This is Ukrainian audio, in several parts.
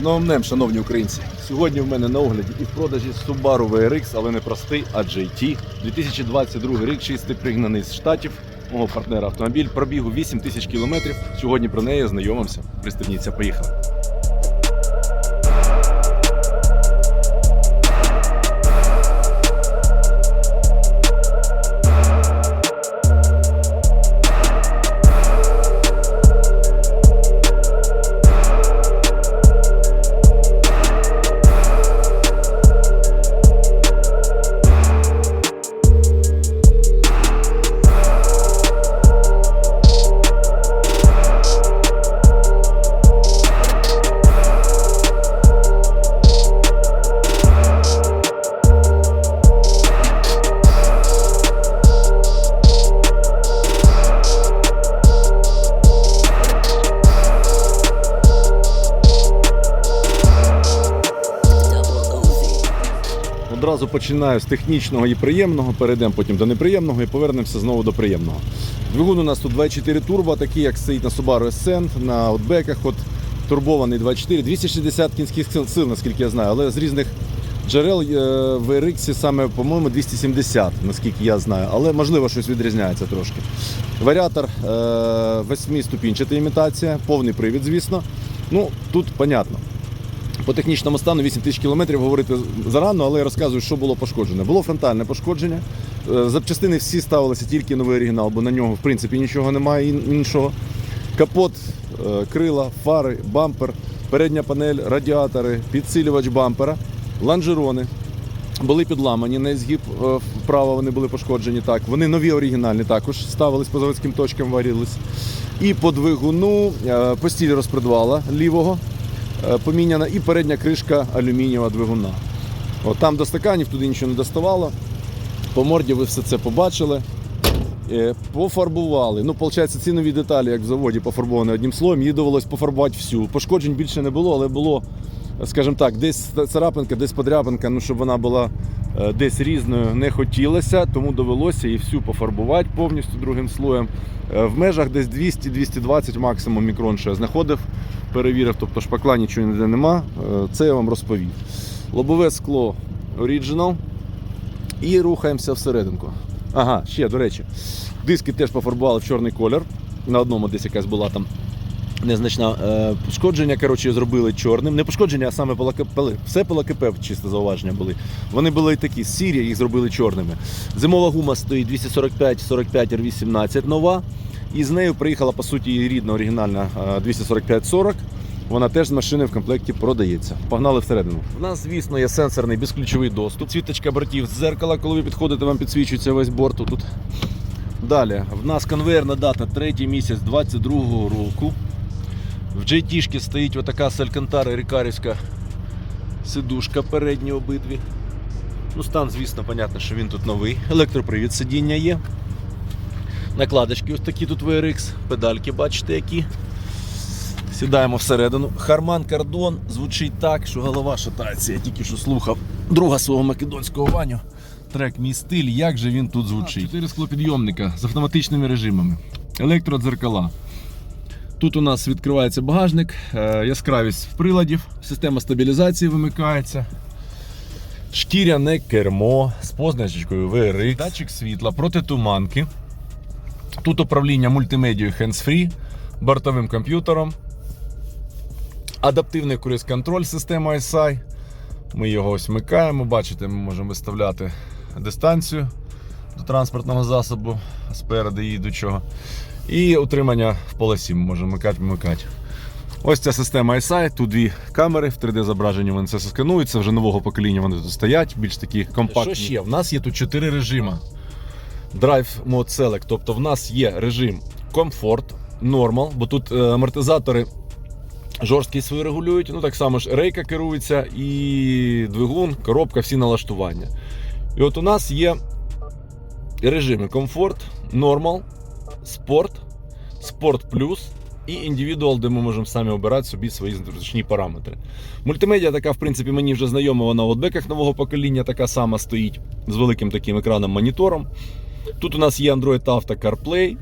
Днем, шановні українці. Сьогодні в мене на огляді і в продажі Subaru VRX, але не простий, а GT. 2022 рік, чистий пригнаний з штатів. Мого партнера автомобіль пробігу 8 тисяч кілометрів. Сьогодні про неї знайомимося. Пристебніться, поїхали. Одразу починаю з технічного і приємного, перейдемо потім до неприємного і повернемося знову до приємного. Двигун у нас тут 2.4 турбо, такий як стоїть на Subaru Ascent, на отбеках, от турбований 2.4, 260 кінських сил, наскільки я знаю, але з різних джерел е, в RX саме, по-моєму, 270, наскільки я знаю, але можливо щось відрізняється трошки. Варіатор е, 8-ступінчата імітація, повний привід, звісно. Ну, тут понятно. По технічному стану 8 тисяч кілометрів говорити зарано, але я розказую, що було пошкоджене. Було фронтальне пошкодження. Е, Запчастини всі ставилися тільки новий оригінал, бо на нього в принципі нічого немає іншого. Капот, е, крила, фари, бампер, передня панель, радіатори, підсилювач бампера, лонжерони. Були підламані на згиб е, вправо, вони були пошкоджені. Так, вони нові оригінальні також ставились по заводським точкам, варились. І по двигуну постіль розпредвала лівого поміняна, і передня кришка алюмінієва двигуна. От, там до стаканів туди нічого не доставало. По морді ви все це побачили. Е, Пофарбували. Ну, виходить, ці нові деталі, як в заводі, пофарбовані одним слоєм, її довелось пофарбувати всю. Пошкоджень більше не було, але було, скажімо так, десь царапинка, десь подряпинка, ну, щоб вона була е, десь різною, не хотілося, тому довелося її всю пофарбувати повністю другим слоєм. Е, В межах десь 200-220 максимум мікрон, що я знаходив, перевірив, тобто шпакла нічого ніде нема. Е, Це я вам розповів. Лобове скло Original. І рухаємося всерединку. Ага, ще, до речі, диски теж пофарбували в чорний колір. На одному десь якась була там незначна е, пошкодження. Коротше, зробили чорним. Не пошкодження, а саме полакепели. Все полакепе, чисто зауваження були. Вони були такі сірі, їх зробили чорними. Зимова гума стоїть 245-45 R18 нова. І з нею приїхала, по суті, рідна оригінальна е, 245-40. Вона теж з машини в комплекті продається. Погнали всередину. У нас, звісно, є сенсорний безключовий доступ. Світочка бортів з зеркала, коли ви підходите, вам підсвічується весь борт тут. Далі, в нас конвейерна дата 3 місяць 22-го року. В JT стоїть отака Салькантара Рікарівська сидушка передні обидві. Ну, стан, звісно, понятно, що він тут новий. Електропривід сидіння є. Накладочки ось такі тут VRX, педальки, бачите, які. Сідаємо всередину. Харман Кардон звучить так, що голова шатається. Я тільки що слухав друга свого македонського Ваню. Трек Мій стиль, як же він тут звучить. Чотири склопідйомника з автоматичними режимами. Електродзеркала. Тут у нас відкривається багажник, е, яскравість приладів, система стабілізації вимикається. Шкіряне кермо з позначкою VRX, датчик світла, протитуманки. Тут управління мультимедією hands-free, бортовим комп'ютером, адаптивний круїз-контроль система SI. Ми його ось вмикаємо. Бачите, ми можемо виставляти дистанцію до транспортного засобу спереду їдучого. І утримання в полосі ми можемо вмикати, вмикати. Ось ця система SI, тут дві камери в 3D зображенні вони це все сканують. Це вже нового покоління вони тут стоять, більш такі компактні. Що ще? В нас є тут 4 режими. Drive Mode Select, тобто в нас є режим Comfort, Normal, бо тут е, амортизатори жорсткість свою регулюють. Ну так само ж рейка керується, і двигун, коробка, всі налаштування. І от у нас є режими Comfort, Normal, Sport, Sport Plus і Individual, де ми можемо самі обирати собі свої зручні параметри. Мультимедіа така, в принципі, мені вже знайома, вона в отбеках нового покоління така сама стоїть з великим таким екраном монітором. Тут у нас є Android Auto CarPlay.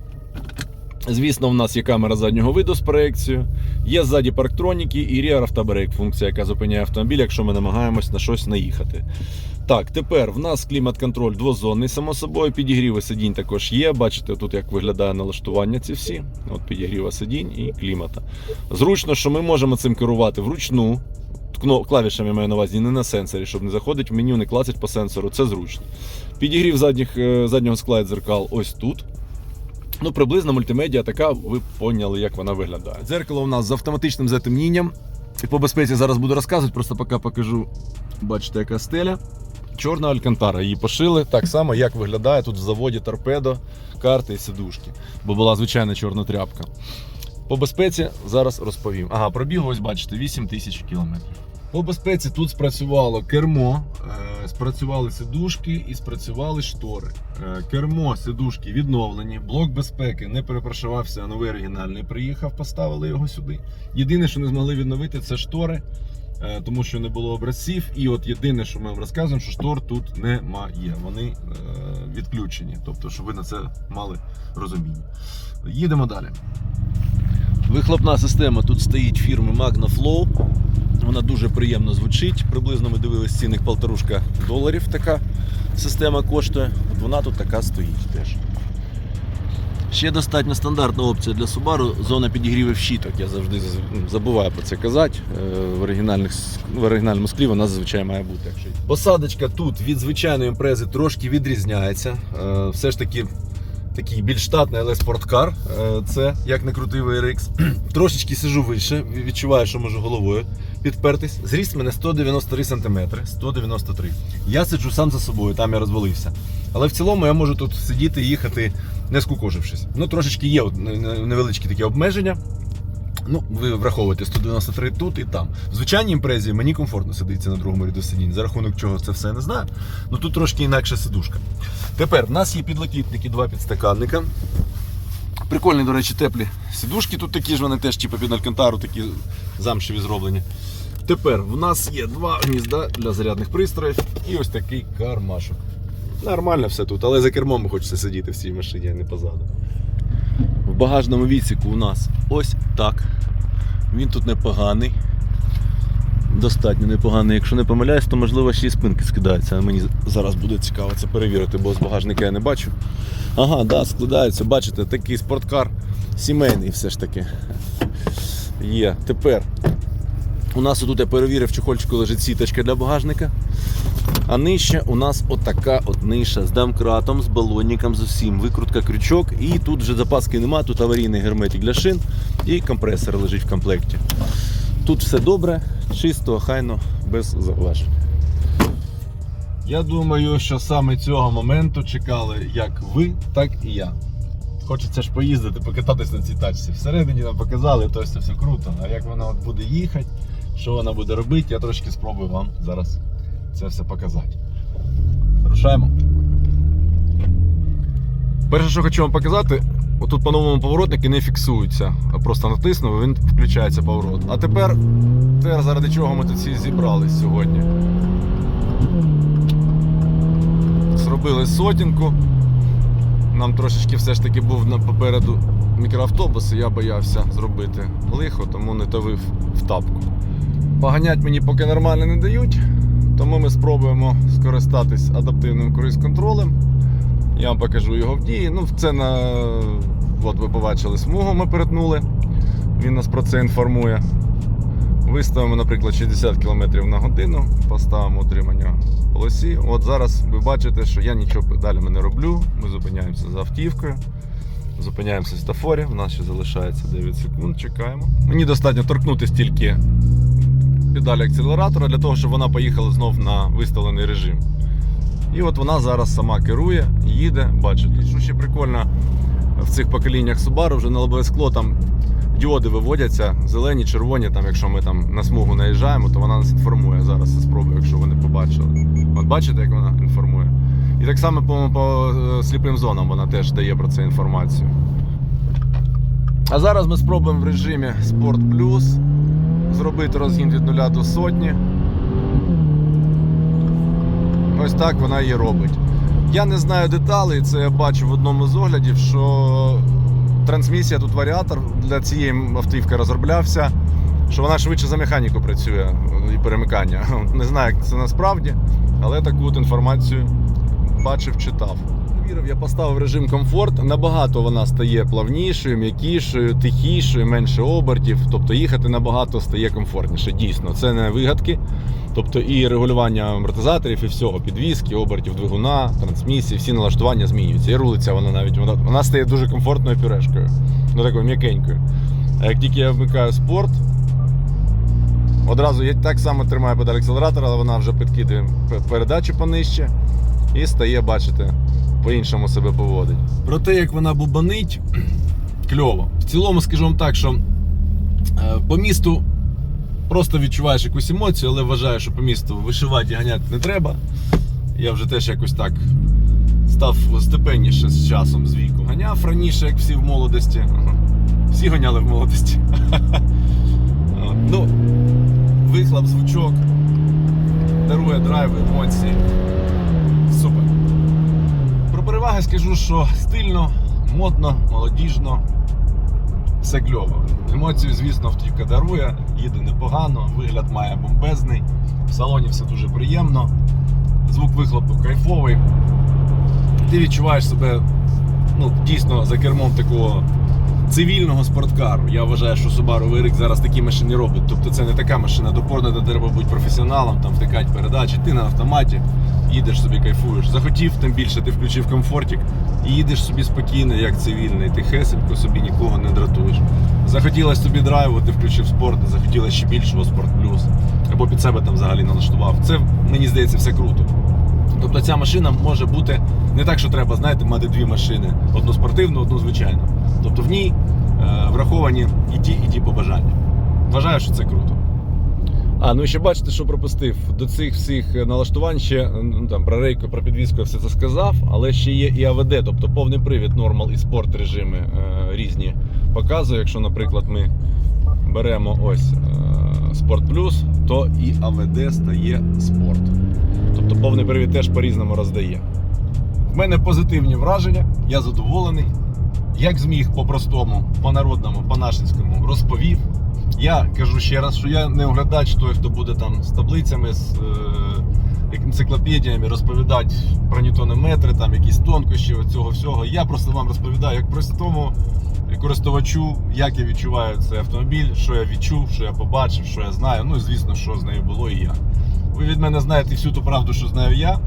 Звісно, в нас є камера заднього виду з проекцією, є ззаді парктроніки і Rear Автобрейк, функція, яка зупиняє автомобіль, якщо ми намагаємось на щось наїхати. Так, тепер в нас клімат-контроль двозонний, само собою, підігріви сидінь також є. Бачите, тут як виглядає налаштування ці всі. От підігріва сидінь і клімата. Зручно, що ми можемо цим керувати вручну. Клавішами маю на увазі, не на сенсорі, щоб не заходить в меню, не клацать по сенсору, це зручно. Підігрів задніх, е, заднього скла дзеркал ось тут. Ну, приблизно мультимедіа така, ви поняли, як вона виглядає. Дзеркало у нас з автоматичним затемнінням. І по безпеці зараз буду розказувати, просто поки покажу. Бачите, яка стеля. Чорна алькантара. Її пошили так само, як виглядає тут в заводі торпедо, карти і сидушки. Бо була звичайна чорна тряпка. По безпеці зараз розповім. Ага, пробіг, ось бачите, 8 тисяч кілометрів. По безпеці тут спрацювало кермо, е, спрацювали сидушки і спрацювали штори. Е, Кермо, сидушки відновлені, блок безпеки не перепрошувався, новий оригінальний приїхав, поставили його сюди. Єдине, що не змогли відновити, це штори, е, тому що не було образців. І от єдине, що ми вам розказуємо, що штор тут немає. Вони відключені. Тобто, щоб ви на це мали розуміння. Їдемо далі. Вихлопна система тут стоїть фірми MagnaFlow. Вона дуже приємно звучить. Приблизно ми дивились цінних полторушка доларів. Така система коштує. От вона тут така стоїть теж. Ще достатньо стандартна опція для Subaru зона підігрівів щиток. Я завжди ну, забуваю про це казати. Е, В, оригінальних, в оригінальному склі вона зазвичай має бути. Посадочка тут від звичайної імпрези трошки відрізняється. Е, Все ж таки такий більш штатний, але спорткар. Е, Це як не крутий VRX. Трошечки сижу вище, відчуваю, що можу головою підпертись. Зріст мене 193 см. 193. Я сиджу сам за собою, там я розвалився. Але в цілому я можу тут сидіти і їхати, не скукожившись. Ну, трошечки є невеличкі такі обмеження. Ну, ви враховуєте 193 тут і там. В звичайній імпрезі мені комфортно сидиться на другому ряду сидінь. За рахунок чого це все не знаю. Ну тут трошки інакша сидушка. Тепер в нас є підлокітники, два підстаканника. Прикольні, до речі, теплі сидушки. Тут такі ж вони теж, типу під алькантару, такі замшеві зроблені. Тепер в нас є два гнізда для зарядних пристроїв і ось такий кармашок. Нормально все тут, але за кермом хочеться сидіти в цій машині, а не позаду. Багажному відсіку у нас ось так. Він тут непоганий. Достатньо непоганий. Якщо не помиляюсь, то можливо ще й спинки скидаються. Мені зараз буде цікаво це перевірити, бо з багажника я не бачу. Ага, да, складаються. Бачите, такий спорткар сімейний все ж таки. Є. Тепер у нас тут я перевірив, чохольчику лежить сіточка для багажника. А нижче у нас отака от ниша з домкратом, з балонником, з усім. Викрутка крючок. І тут вже запаски нема, тут аварійний герметик для шин і компресор лежить в комплекті. Тут все добре, чисто, хайно, без зауважень. Я думаю, що саме цього моменту чекали як ви, так і я. Хочеться ж поїздити, покататись на цій тачці. Всередині нам показали, то все круто. А як вона от буде їхати, що вона буде робити, я трошки спробую вам зараз це все показати. Рушаємо. Перше, що хочу вам показати, отут по-новому поворотники не фіксуються. А Просто натиснув, він включається поворот. А тепер, те, заради чого ми тут всі зібрались сьогодні. Зробили сотінку. Нам трошечки все ж таки був попереду мікроавтобус, і я боявся зробити лихо, тому не давив в тапку. Поганять мені поки нормально не дають, тому ми спробуємо скористатись адаптивним круїз-контролем. Я вам покажу його в дії. Ну, це на. От ви побачили смугу, ми перетнули. Він нас про це інформує. Виставимо, наприклад, 60 км на годину, поставимо утримання полосі. От зараз ви бачите, що я нічого далі не роблю. Ми зупиняємося за автівкою, зупиняємося в стафорі. У нас ще залишається 9 секунд, чекаємо. Мені достатньо торкнутися тільки педалі акселератора для того, щоб вона поїхала знов на виставлений режим. І от вона зараз сама керує, їде, бачите. Що ще прикольно в цих поколіннях Subaru, вже на лобове скло там діоди виводяться, зелені, червоні, там, якщо ми там на смугу наїжджаємо, то вона нас інформує. Зараз спробую, якщо ви не побачили. От бачите, як вона інформує. І так само по, по е, сліпим зонам вона теж дає про це інформацію. А зараз ми спробуємо в режимі Sport Plus зробити розгін від 0 до сотні. Ось так вона її робить. Я не знаю деталей, це я бачу в одному з оглядів, що трансмісія, тут варіатор для цієї автівки розроблявся, що вона швидше за механіку працює і перемикання. Не знаю, як це насправді, але таку от інформацію бачив, читав. Вірив, я поставив режим комфорт. Набагато вона стає плавнішою, м'якішою, тихішою, менше обертів. Тобто їхати набагато стає комфортніше. Дійсно, це не вигадки. Тобто і регулювання амортизаторів, і всього, підвіски, обертів двигуна, трансмісії, всі налаштування змінюються. І рулиться вона навіть вона, вона стає дуже комфортною пюрешкою, ну такою м'якенькою. А як тільки я вмикаю спорт, одразу я так само тримаю педаль акселератора, але вона вже підкидує передачу понижче і стає, бачите, по-іншому себе поводить. Про те, як вона бубанить, кльово. В цілому, скажу вам так, що е, по місту просто відчуваєш якусь емоцію, але вважаю, що по місту вишивати і ганяти не треба. Я вже теж якось так став степенніше з часом, з віком. Ганяв раніше, як всі в молодості. Всі ганяли в молодості. Ну, вихлоп, звучок, дарує драйв, емоції. Супер. Скажу, що стильно, модно, молодіжно, все кльово. Емоцію, звісно, автівка дарує, їде непогано, вигляд має бомбезний. В салоні все дуже приємно, звук вихлопу кайфовий. Ти відчуваєш себе ну, дійсно за кермом такого цивільного спорткару. Я вважаю, що Subaru Вирик зараз такі машини робить. Тобто це не така машина допорна, де треба бути професіоналом, там втикати передачі. Ти на автоматі їдеш собі, кайфуєш. Захотів, тим більше ти включив комфортик і їдеш собі спокійно, як цивільний. Тихесенько собі нікого не дратуєш. Захотілося тобі драйву, ти включив спорт, захотілося ще більшого спорт плюс. Або під себе там взагалі налаштував. Це мені здається все круто. Тобто ця машина може бути не так, що треба, знаєте, мати дві машини: одну спортивну, одну звичайну. Тобто в ній е, враховані і ті, і ті побажання. Вважаю, що це круто. А, ну і ще бачите, що пропустив. До цих всіх налаштувань ще ну, там, про рейку, про підвізку я все це сказав, але ще є і АВД, тобто повний привід, нормал і спорт режими е, різні показує. Якщо, наприклад, ми беремо ось е, Спорт Плюс, то і АВД стає спорт. Повний привід теж по-різному роздає. В мене позитивні враження, я задоволений. Як зміг по-простому, по-народному, по-нашинському розповів. Я кажу ще раз, що я не оглядач той, хто буде там з таблицями, з е, енциклопедіями розповідати про ньютонометри, там якісь тонкощі цього всього. Я просто вам розповідаю як простому користувачу, як я відчуваю цей автомобіль, що я відчув, що я побачив, що я знаю. Ну і звісно, що з нею було і я. Ви від мене знаєте всю ту правду, що знаю я.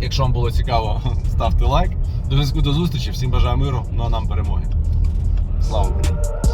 Якщо вам було цікаво, ставте лайк. До зв'язку до зустрічі. Всім бажаю миру, ну а нам перемоги. Слава Україні!